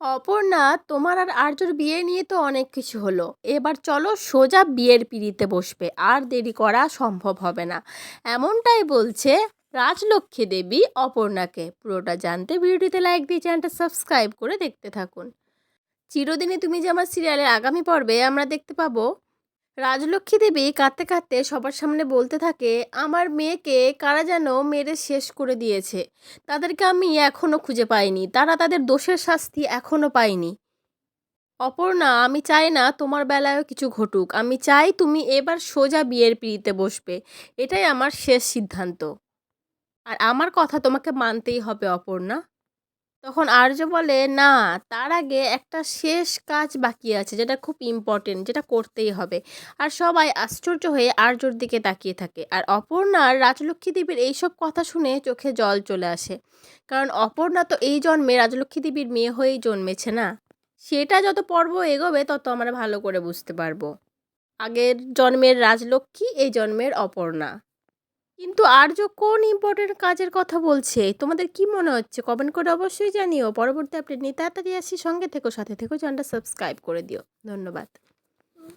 অপর্ণা, তোমার আর আর্যর বিয়ে নিয়ে তো অনেক কিছু হলো। এবার চলো সোজা বিয়ের পিড়িতে বসবে, আর দেরি করা সম্ভব হবে না। এমনটাই বলছে রাজলক্ষ্মী দেবী অপর্ণাকে। পুরোটা জানতে ভিডিওটিতে লাইক দিয়ে চ্যানেলটা সাবস্ক্রাইব করে দেখতে থাকুন। চিরদিনে তুমি যে আমার সিরিয়ালের আগামী পর্বে আমরা দেখতে পাবো রাজলক্ষ্মী দেবী কাঁদতে কাঁদতে সবার সামনে বলতে থাকে, আমার মেয়েকে কারা যেন মেরে শেষ করে দিয়েছে। তাদেরকে আমি এখনও খুঁজে পাইনি। তারা তাদের দোষের শাস্তি এখনও পায়নি। অপর্ণা, আমি চাই না তোমার বেলায়ও কিছু ঘটুক। আমি চাই তুমি এবার সোজা বিয়ের পিড়িতে বসবে। এটাই আমার শেষ সিদ্ধান্ত। আর আমার কথা তোমাকে মানতেই হবে, অপর্ণা। তখন আর্য বলে, না, তার আগে একটা শেষ কাজ বাকি আছে যেটা খুব ইম্পর্টেন্ট যেটা করতেই হবে। আর সবাই আশ্চর্য হয়ে আর্যর দিকে তাকিয়ে থাকে। আর অপর্ণার রাজলক্ষ্মী দেবীর এইসব কথা শুনে চোখে জল চলে আসে। কারণ অপর্ণা তো এই জন্মে রাজলক্ষ্মী দেবীর মেয়ে হয়েই জন্মেছে না? সেটা যত পর্ব এগোবে, তত আমরা ভালো করে বুঝতে পারব। আগের জন্মের রাজলক্ষ্মী, এই জন্মের অপর্ণা। কিন্তু আর্য কোন ইম্পর্টেন্ট কাজের কথা বলছে, তোমাদের কি মনে হচ্ছে? কমেন্ট করে অবশ্যই জানিও। পরবর্তী আপডেট নিয়ে তাড়াতাড়ি আসি। সঙ্গে থেকো, সাথে থেকো চ্যানেলটা সাবস্ক্রাইব করে দিও। ধন্যবাদ।